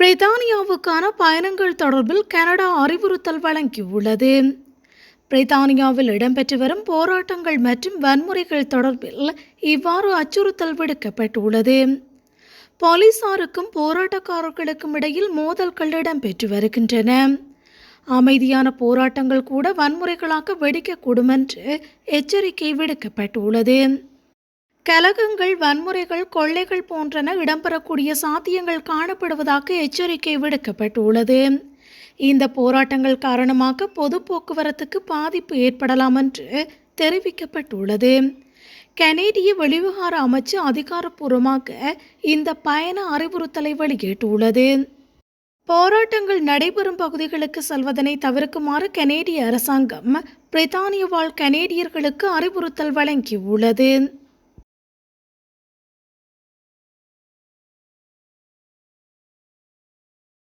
பிரித்தானியாவுக்கான பயணங்கள் தொடர்பில் கனடா அறிவுறுத்தல் வழங்கியுள்ளது. பிரித்தானியாவில் இடம்பெற்று வரும் போராட்டங்கள் மற்றும் வன்முறைகள் தொடர்பில் இவ்வாறு அச்சுறுத்தல் விடுக்கப்பட்டுள்ளது. போலீசாருக்கும் போராட்டக்காரர்களுக்கும் இடையில் மோதல்கள் இடம்பெற்று வருகின்றன. அமைதியான போராட்டங்கள் கூட வன்முறைகளாக வெடிக்கக்கூடும் என்று எச்சரிக்கை விடுக்கப்பட்டுள்ளது. கலகங்கள் வன்முறைகள் கொள்ளைகள் போன்றன இடம்பெறக்கூடிய சாத்தியங்கள் காணப்படுவதாக எச்சரிக்கை விடுக்கப்பட்டுள்ளது. இந்த போராட்டங்கள் காரணமாக பொது போக்குவரத்துக்கு பாதிப்பு ஏற்படலாம் என்று தெரிவிக்கப்பட்டுள்ளது. கனேடிய வெளிவிகார அமைச்சு அதிகாரப்பூர்வமாக இந்த பயண அறிவுறுத்தலை வெளியிட்டுள்ளது. போராட்டங்கள் நடைபெறும் பகுதிகளுக்கு செல்வதனை தவிர்க்குமாறு கனேடிய அரசாங்கம் பிரித்தானிய வாழ் கனேடியர்களுக்கு அறிவுறுத்தல் வழங்கியுள்ளது.